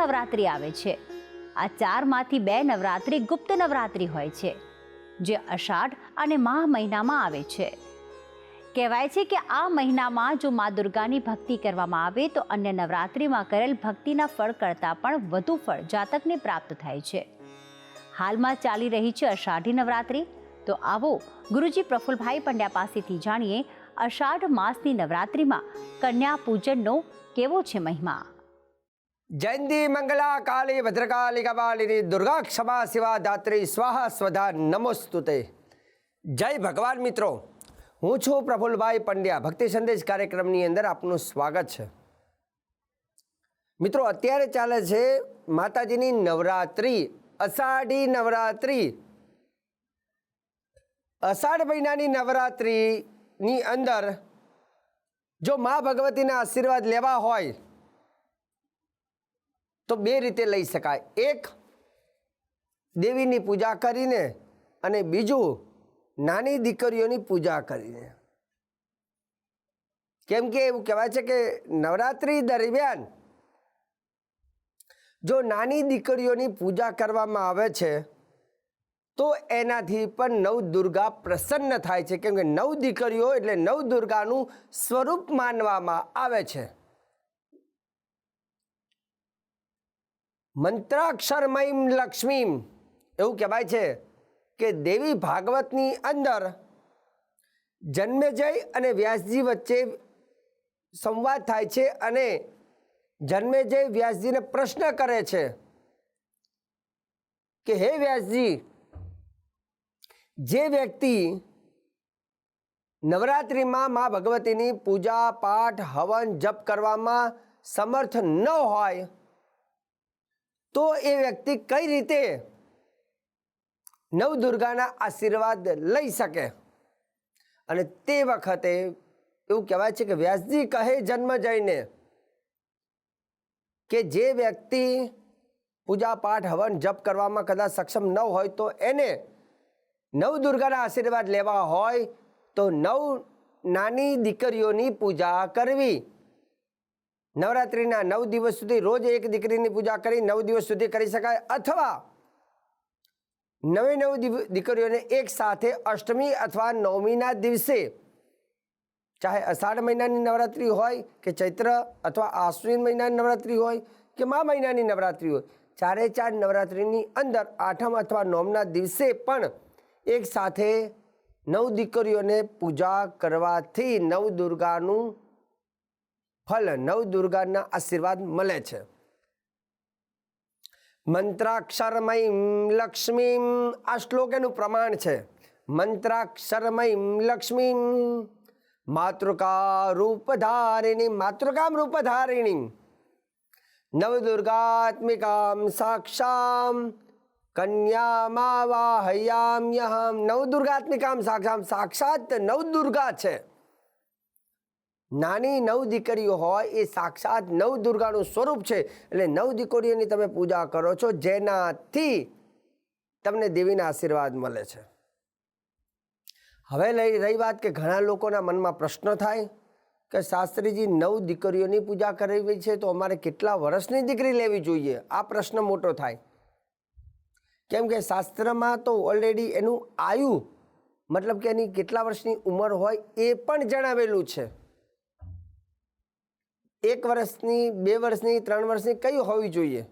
નવરાત્રિ આવે છે. આ ચારમાંથી બે નવરાત્રિ ગુપ્ત નવરાત્રિ હોય છે, જે અષાઢ અને માહ મહિનામાં આવે છે. કહેવાય છે કે આ મહિનામાં જો મા દુર્ગાની ભક્તિ કરવામાં આવે, તો અન્ય નવરાત્રિમાં કરેલ ભક્તિના ફળ કરતાં પણ વધુ ફળ જાતકને પ્રાપ્ત થાય છે. હાલમાં ચાલી રહી છે અષાઢી નવરાત્રિ. તો આવો ગુરુજી પ્રફુલભાઈ પંડ્યા પાસેથી જાણીએ અષાઢ માસની નવરાત્રિમાં કન્યા પૂજનનો કેવો છે મહિમા? જયંતી મંગલા કાળી ભદ્રકાળી કપાલિની દુર્ગા ક્ષમા શિવા દાત્રી, સ્વાહા સ્વધા, નમોસ્તુતે. જય ભગવાન મિત્રો. હું છું પ્રફુલભાઈ પંડ્યા. ભક્તિ સંદેશ કાર્યક્રમની અંદર આપનું સ્વાગત છે. મિત્રો, અત્યારે ચાલે છે માતાજીની નવરાત્રિ, અષાઢી નવરાત્રિ. અષાઢ મહિનાની નવરાત્રિની અંદર જો મા ભગવતીના આશીર્વાદ લેવા હોય તો બે રીતે લઈ શકાય. એક, દેવીની પૂજા કરીને અને બીજું, નાની દીકરીઓની પૂજા કરીને. કેમ કે એવું કહેવાય છે કે નવરાત્રિ દરમિયાન જો નાની દીકરીઓની પૂજા કરવામાં આવે છે, તો એનાથી પણ નવ દુર્ગા પ્રસન્ન થાય છે. કેમ કે નવ દીકરીઓ એટલે નવ દુર્ગાનું સ્વરૂપ માનવામાં આવે છે. મંત્રાક્ષરમયમ લક્ષ્મીમ. એવું કહેવાય છે કે દેવી ભાગવતની અંદર જન્મેજય અને વ્યાસજી વચ્ચે સંવાદ થાય છે અને જન્મેજય વ્યાસજીને પ્રશ્ન કરે છે કે હે વ્યાસજી, જે વ્યક્તિ નવરાત્રિમાં મા ભગવતીની પૂજા પાઠ હવન જપ કરવામાં સમર્થ ન હોય તો એ વ્યક્તિ કઈ રીતે નવદુર્ગાના આશીર્વાદ લઈ શકે? અને તે વખતે એવું કહેવાય છે કે વ્યાસજી કહે જન્મ જઈને કે જે વ્યક્તિ પૂજા પાઠ, હવન જપ કરવામાં કદાચ સક્ષમ ન હોય તો એને નવદુર્ગાના આશીર્વાદ લેવા હોય તો નવ નાની દીકરીઓની પૂજા કરવી. નવરાત્રિના નવ દિવસ સુધી રોજ એક દીકરીની પૂજા કરી નવ દિવસ સુધી કરી શકાય અથવા નવે નવ દીકરીઓને એક સાથે અષ્ટમી અથવા નવમીના દિવસે, ચાહે અષાઢ મહિનાની નવરાત્રિ હોય કે ચૈત્ર અથવા આશ્વિન મહિનાની નવરાત્રિ હોય કે મા મહિનાની નવરાત્રિ હોય, ચારે ચાર નવરાત્રિની અંદર આઠમ અથવા નોમના દિવસે પણ એક સાથે નવ દીકરીઓને પૂજા કરવાથી નવ દુર્ગાનું ફલ નવ દુર્ગાના આશીર્વાદ મળે છે. મંત્રાક્ષરમય લક્ષ્મી આ શ્લોક એનું પ્રમાણ છે. મંત્રાક્ષરમય લક્ષ્મી માતૃકા રૂપધારિણી માતૃકામ રૂપધારિણી નવદુર્ગાત્મિકામ સાક્ષામ કન્યામાં વાહયામ્યહમ નવદુર્ગાત્મિકામ સાક્ષામ. સાક્ષાત નવદુર્ગા છે. નાની નવ દીકરીઓ હોય એ સાક્ષાત નવ દુર્ગાનું સ્વરૂપ છે. એટલે નવ દીકરીઓની તમે પૂજા કરો છો, જેનાથી તમને દેવીના આશીર્વાદ મળે છે. હવે લઈ રહી વાત કે ઘણા લોકોના મનમાં પ્રશ્ન થાય કે શાસ્ત્રીજી નવ દીકરીઓની પૂજા કરવી છે તો અમારે કેટલા વર્ષની દીકરી લેવી જોઈએ? આ પ્રશ્ન મોટો થાય. કેમ કે શાસ્ત્રમાં તો ઓલરેડી એનું આયુ, મતલબ કે એની કેટલા વર્ષની ઉંમર હોય એ પણ જણાવેલું છે. એક વર્ષની, બે વર્ષની, ત્રણ વર્ષની કઈ હોવી જોઈએ?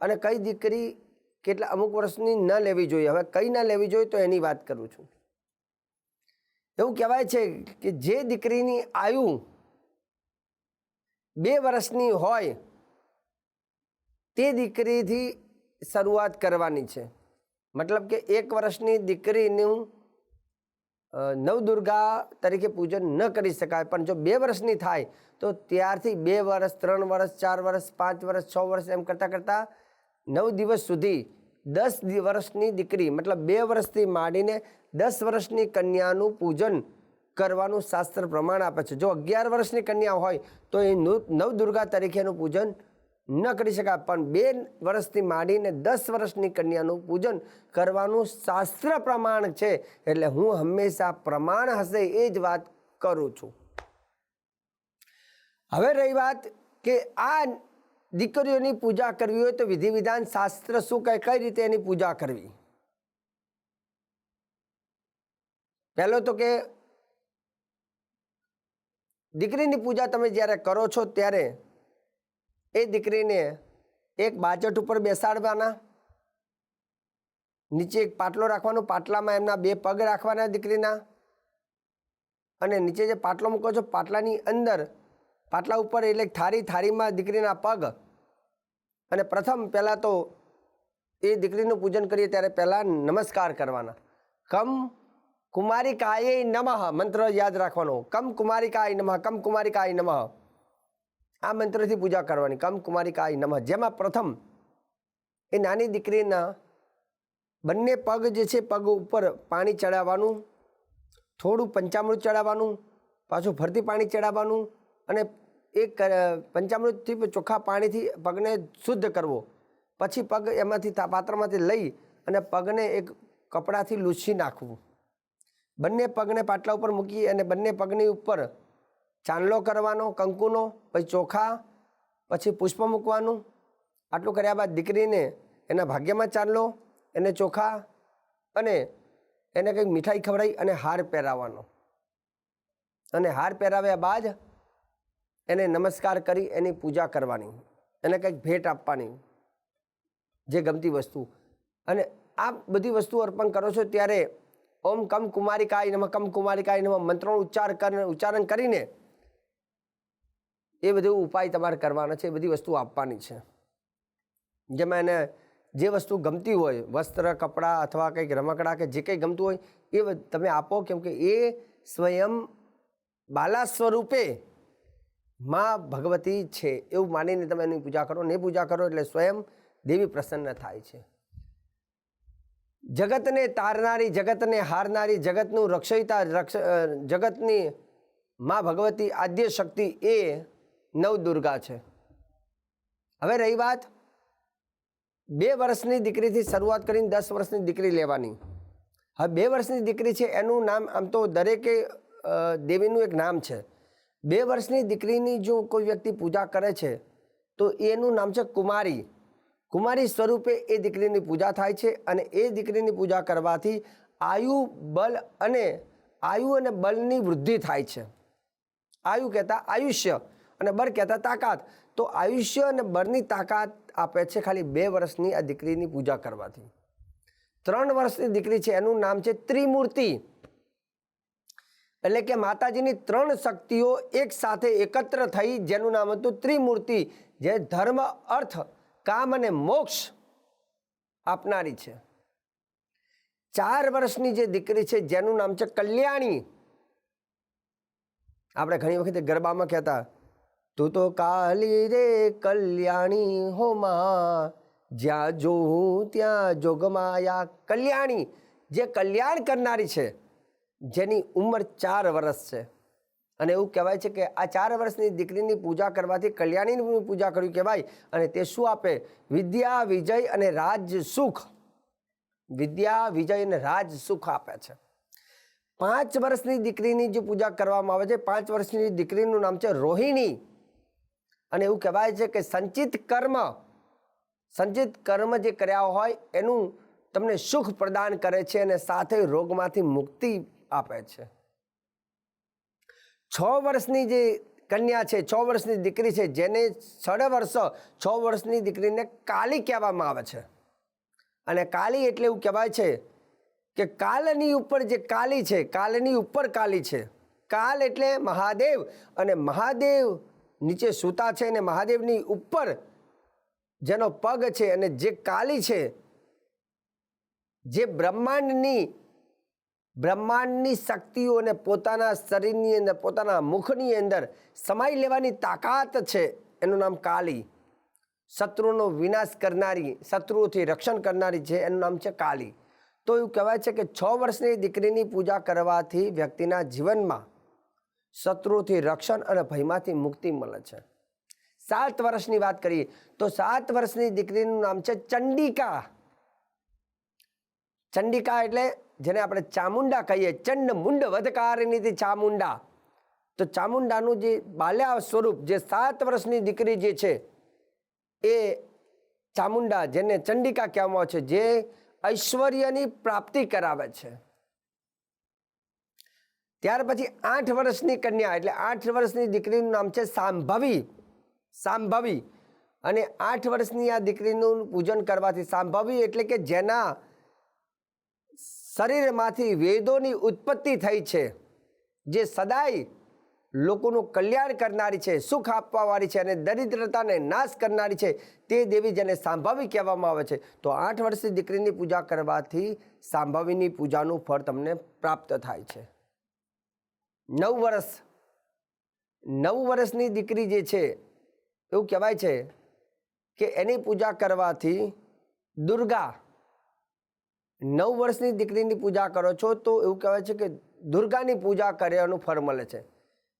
અને કઈ દીકરી કેટલા, અમુક વર્ષની ન લેવી જોઈએ? હવે કઈ ન લેવી જોઈએ તો એની વાત કરું છું. એવું કહેવાય છે કે જે દીકરીની આયુ બે વર્ષની હોય, તે દીકરીથી શરૂઆત કરવાની છે. મતલબ કે એક વર્ષની દીકરીનું નવદુર્ગા તરીકે પૂજન ન કરી શકાય, પણ જો બે વર્ષની થાય, તો ત્યારથી બે વર્ષ, ત્રણ વર્ષ, ચાર વર્ષ, પાંચ વર્ષ, છ વર્ષ એમ કરતાં કરતાં નવ દિવસ સુધી દસ વર્ષની દીકરી, મતલબ બે વર્ષથી માંડીને દસ વર્ષની કન્યાનું પૂજન કરવાનું શાસ્ત્ર પ્રમાણ આપે છે. જો અગિયાર વર્ષની કન્યા હોય, તો એ નવદુર્ગા તરીકેનું પૂજન ન કરી શકાય. પણ બે વર્ષથી માંડીને દસ વર્ષની કન્યાનું પૂજન કરવાનું શાસ્ત્ર પ્રમાણ છે. એટલે હું હંમેશા પ્રમાણ હશે એ જ વાત કરું છું. હવે રહી વાત કે આ દીકરીઓની પૂજા કરવી હોય તો વિધિ વિધાન શાસ્ત્ર શું કહે કઈ રીતે એની પૂજા કરવી? પહેલો તો કે દીકરીની પૂજા તમે જ્યારે કરો છો ત્યારે એ દીકરીને એક બાજટ ઉપર બેસાડવાના. નીચે એક પાટલો રાખવાનો, પાટલામાં એમના બે પગ રાખવાના દીકરીના. અને નીચે જે પાટલો મૂકો છો, પાટલાની અંદર, પાટલા ઉપર એટલે થારી થારીમાં દીકરીના પગ. અને પ્રથમ પહેલાં તો એ દીકરીનું પૂજન કરીએ ત્યારે પહેલાં નમસ્કાર કરવાના. કમ કુમારિકાય નમઃ, મંત્ર યાદ રાખવાનો. કમ કુમારિકાય નમઃ, કમ કુમારિકાય નમઃ. આ મંત્રથી પૂજા કરવાની. કમ કુમારિકાય નમઃ. જેમાં પ્રથમ, એ નાની દીકરીના બંને પગ જે છે, પગ ઉપર પાણી ચડાવવાનું, થોડું પંચામૃત ચડાવવાનું, પાછું ફરતી પાણી ચડાવવાનું અને એક પંચામૃતથી ચોખ્ખા પાણીથી પગને શુદ્ધ કરવો. પછી પગ એમાંથી પાત્રમાંથી લઈ અને પગને એક કપડાથી લૂછી નાખવું. બંને પગને પાટલા ઉપર મૂકી અને બંને પગની ઉપર ચાંદલો કરવાનો, કંકુનો, પછી ચોખા, પછી પુષ્પ મૂકવાનું. આટલું કર્યા બાદ દીકરીને એના ભાગ્યમાં ચાંદલો, એને ચોખા અને એને કંઈક મીઠાઈ ખવડાવી અને હાર પહેરાવવાનો. અને હાર પહેરાવ્યા બાદ એને નમસ્કાર કરી એની પૂજા કરવાની. એને કંઈક ભેટ આપવાની, જે ગમતી વસ્તુ. અને આ બધી વસ્તુ અર્પણ કરો છો ત્યારે ઓમ કમ કુમારિકાય નમ, કમ કુમારિકાય નમ મંત્રનો ઉચ્ચાર કરીને, ઉચ્ચારણ કરીને એ બધું ઉપાય તમારે કરવાના છે, એ બધી વસ્તુ આપવાની છે. જેમાં એને જે વસ્તુ ગમતી હોય, વસ્ત્ર, કપડાં અથવા કંઈક રમકડા કે જે કંઈ ગમતું હોય, એ તમે આપો કેમ કે એ સ્વયં બાલા સ્વરૂપે માં ભગવતી છે, એવું માનીને તમે એની પૂજા કરો. ને પૂજા કરો એટલે સ્વયં દેવી પ્રસન્ન થાય છે. જગતને તારનારી, જગતને હારનારી, જગતનું રક્ષયતા, રક્ષ જગતની મા ભગવતી આદ્ય શક્તિ એ નવદુર્ગા છે. હવે રહી વાત બે વર્ષની દીકરીથી શરૂઆત કરીને દસ વર્ષની દીકરી લેવાની. હવે બે વર્ષની દીકરી છે, એનું નામ આમ તો દરેકે દેવીનું એક નામ છે. બે વર્ષની દીકરીની જો કોઈ વ્યક્તિ પૂજા કરે છે, તો એનું નામ છે કુમારી. કુમારી સ્વરૂપે એ દીકરીની પૂજા થાય છે અને એ દીકરીની પૂજા કરવાથી આયુ, બલ અને આયુ અને બલની વૃદ્ધિ થાય છે. આયુ કહેતા આયુષ્ય. અને બર કહેતા તાકાત. તો આયુષ્ય અને બરની તાકાત આપે છે ખાલી બે વર્ષની આ દીકરીની પૂજા કરવાથી. ત્રણ વર્ષની દીકરી છે, એનું નામ છે ત્રિમૂર્તિ. એટલે કે માતાજીની ત્રણ શક્તિઓ એક સાથે એકત્ર થઈ, જેનું નામ હતું ત્રિમૂર્તિ, જે ધર્મ, અર્થ, કામ અને મોક્ષ આપનારી છે. ચાર વર્ષની જે દીકરી છે, જેનું નામ છે કલ્યાણી. આપણે ઘણી વખતે ગરબામાં કહેતા તું તો કાલી રે કલ્યાણી હો માં. જ્યાં જોઉં ત્યાં જોગમાયા કલ્યાણી. જે કલ્યાણ કરનારી છે, જેની ઉંમર ચાર વર્ષ છે. અને એવું કહેવાય છે કે આ ચાર વર્ષની દીકરીની પૂજા કરવાથી કલ્યાણીની પૂજા કરવી કહેવાય અને તે શું આપે? વિદ્યા, વિજય અને રાજ સુખ. વિદ્યા, વિજય અને રાજ સુખ આપે છે. પાંચ વર્ષની દીકરીની જે પૂજા કરવામાં આવે છે, પાંચ વર્ષની દીકરીનું નામ છે રોહિણી. અને એવું કહેવાય છે કે સંચિત કર્મ સંચિત કર્મ જે કર્યા હોય એનું તમને સુખ પ્રદાન કરે છે અને સાથે રોગમાંથી મુક્તિ આપે છે. છ વર્ષની જે કન્યા છે, છ વર્ષની દીકરી છે, જેને સાડા વર્ષ, છ વર્ષની દીકરીને કાલી કહેવામાં આવે છે. અને કાલી એટલે એવું કહેવાય છે કે કાલની ઉપર જે કાલી છે, કાલની ઉપર કાલી છે. કાલ એટલે મહાદેવ અને મહાદેવ નીચે સૂતા છે અને મહાદેવની ઉપર જેનો પગ છે અને જે કાલી છે, જે બ્રહ્માંડની બ્રહ્માંડની શક્તિઓને પોતાના શરીરની અંદર, પોતાના મુખની અંદર સમાઈ લેવાની તાકાત છે, એનું નામ કાલી. શત્રુનો વિનાશ કરનારી, શત્રુઓથી રક્ષણ કરનારી છે, એનું નામ છે કાલી. તો એવું કહેવાય છે કે છ વર્ષની દીકરીની પૂજા કરવાથી વ્યક્તિના જીવનમાં શત્રુઓથી રક્ષણ અને ભયમાંથી મુક્તિ મળે છે. સાત વર્ષની વાત કરીએ, તો સાત વર્ષની દીકરીનું નામ છે ચંડિકા. ચંડિકા એટલે જેને આપણે ચામુંડા કહીએ ચંડ મુંડ વધકારીનીથી ચામુંડા. તો ચામુંડાનું જે બાલ્યા સ્વરૂપ, જે સાત વર્ષની દીકરી જે છે, એ ચામુંડા જેને ચંડિકા કહેવામાં આવે છે, જે ઐશ્વર્યની પ્રાપ્તિ કરાવે છે. ત્યાર પછી આઠ વર્ષની કન્યા, એટલે આઠ વર્ષની દીકરીનું નામ છે સાંભવી. સાંભવી. અને આઠ વર્ષની આ દીકરીનું પૂજન કરવાથી સાંભવી એટલે કે જેના શરીરમાંથી વેદોની ઉત્પત્તિ થઈ છે, જે સદાય લોકોનું કલ્યાણ કરનારી છે, સુખ આપવાવાળી છે અને દરિદ્રતાને નાશ કરનારી છે, તે દેવી જેને સાંભવી કહેવામાં આવે છે. તો આઠ વર્ષની દીકરીની પૂજા કરવાથી સાંભવીની પૂજાનું ફળ તમને પ્રાપ્ત થાય છે. નવ વર્ષ નવ વર્ષની દીકરી જે છે, એવું કહેવાય છે કે એની પૂજા કરવાથી દુર્ગા નવ વર્ષની દીકરીની પૂજા કરો છો તો એવું કહેવાય છે કે દુર્ગાની પૂજા કર્યાનું ફળ મળે છે.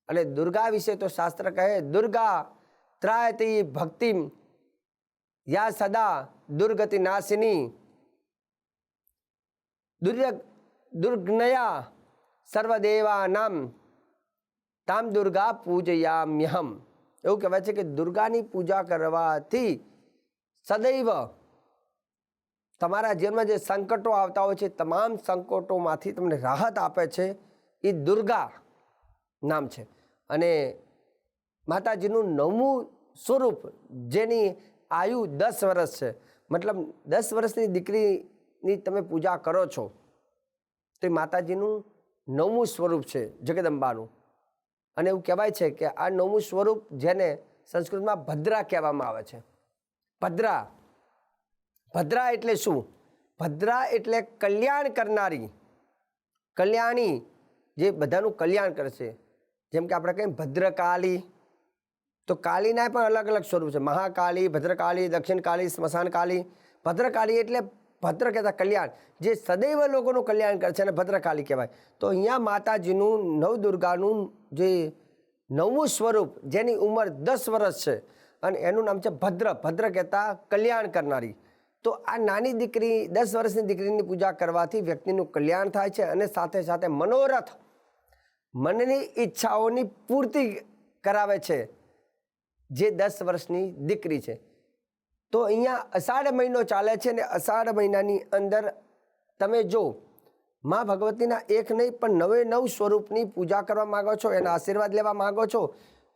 અને દુર્ગા વિશે તો શાસ્ત્ર કહે, દુર્ગા ત્રાયતી ભક્તિમ, યા સદા દુર્ગતિ નાશિની દુર્ય દુર્ગ્નયા સર્વદેવાનામ તામ દુર્ગા પૂજયામ્યહમ. એવું કહેવાય છે કે દુર્ગાની પૂજા કરવાથી સદૈવ તમારા જીવનમાં જે સંકટો આવતા હોય છે, તમામ સંકટોમાંથી તમને રાહત આપે છે, એ દુર્ગા નામ છે. અને માતાજીનું નવમું સ્વરૂપ, જેની આયુ દસ વર્ષ છે. મતલબ દસ વર્ષની દીકરીની તમે પૂજા કરો છો, તો એ માતાજીનું નવમું સ્વરૂપ છે, જગદંબાનું. અને એવું કહેવાય છે કે આ નવમું સ્વરૂપ જેને સંસ્કૃતમાં ભદ્રા કહેવામાં આવે છે. ભદ્રા. ભદ્રા એટલે શું? ભદ્રા એટલે કલ્યાણ કરનારી. કલ્યાણી જે બધાનું કલ્યાણ કરશે. જેમ કે આપણે કહીએ ભદ્રકાળી તો કાળીના પણ અલગ અલગ સ્વરૂપ છે. મહાકાળી ભદ્રકાળી દક્ષિણકાળી કાળી સ્મશાન ભદ્રકાળી એટલે ભદ્ર કહેતા કલ્યાણ, જે સદૈવ લોકોનું કલ્યાણ કરે છે અને ભદ્રકાળી કહેવાય. તો અહીંયા માતાજીનું, નવદુર્ગાનું જે નવમું સ્વરૂપ, જેની ઉંમર દસ વર્ષ છે, અને એનું નામ છે ભદ્ર ભદ્ર કહેતા કલ્યાણ કરનારી. તો આ નાની દીકરી, દસ વર્ષની દીકરીની પૂજા કરવાથી વ્યક્તિનું કલ્યાણ થાય છે અને સાથે સાથે મનોરથ, મનની ઈચ્છાઓની પૂર્તિ કરાવે છે, જે દસ વર્ષની દીકરી છે. તો અહીંયા અષાઢ મહિનો ચાલે છે ને અષાઢ મહિનાની અંદર તમે જો, મા ભગવતીના એક નહીં, પણ નવે નવ સ્વરૂપની પૂજા કરવા માગો છો, એના આશીર્વાદ લેવા માગો છો,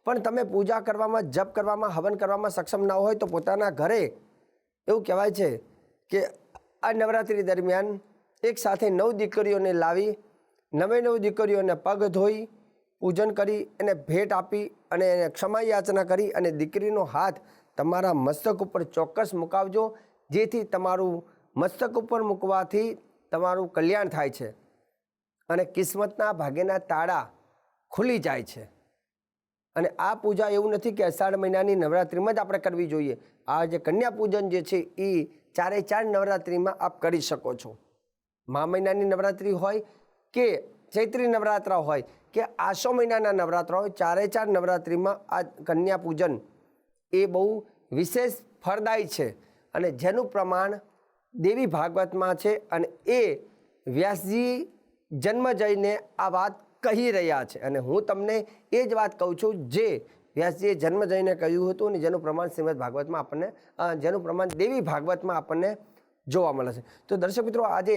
પણ તમે પૂજા કરવામાં, જપ કરવામાં, હવન કરવામાં સક્ષમ ન હોય તો પોતાના ઘરે, એવું કહેવાય છે કે આ નવરાત્રિ દરમિયાન એક સાથે નવ દીકરીઓને લાવી, નવે નવ દીકરીઓને પગ ધોઈ, પૂજન કરી, એને ભેટ આપી અને એને ક્ષમા યાચના કરી અને દીકરીનો હાથ તમારા મસ્તક ઉપર ચોક્કસ મુકાવજો. જેથી તમારું મસ્તક ઉપર મૂકવાથી તમારું કલ્યાણ થાય છે અને કિસ્મતના ભાગ્યના તાળા ખુલી જાય છે. અને આ પૂજા એવું નથી કે અષાઢ મહિનાની નવરાત્રિમાં જ આપણે કરવી જોઈએ. આ જે કન્યા પૂજન જે છે એ ચારે ચાર નવરાત્રિમાં આપ કરી શકો છો. મા મહિનાની નવરાત્રિ હોય કે ચૈત્રી નવરાત્રા હોય કે આસો મહિનાના નવરાત્રા હોય, ચારે ચાર નવરાત્રિમાં આ કન્યા પૂજન એ બહુ વિશેષ ફળદાયી છે. અને જેનું પ્રમાણ દેવી ભાગવતમાં છે અને એ વ્યાસજી જન્મ જઈને આ વાત કહી રહ્યા છે. અને હું તમને એ જ વાત કહું છું જે વ્યાસજીએ જન્મ જઈને કહ્યું હતું અને જેનું પ્રમાણ શ્રીમદ ભાગવતમાં આપણને જેનું પ્રમાણ દેવી ભાગવતમાં આપણને જોવા મળે છે. તો દર્શક મિત્રો, આજે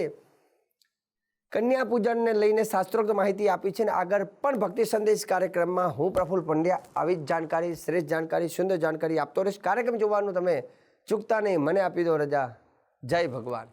કન્યા પૂજનને લઈને શાસ્ત્રોક્ત માહિતી આપી છે અને આગળ પણ ભક્તિ સંદેશ કાર્યક્રમમાં હું પ્રફુલ પંડ્યા આવી જ જાણકારી, શ્રેષ્ઠ જાણકારી, સુંદર જાણકારી આપતો રહીશ. કાર્યક્રમ જોવાનું તમે ચૂકતા નહીં. મને આપી દો રજા. જય ભગવાન.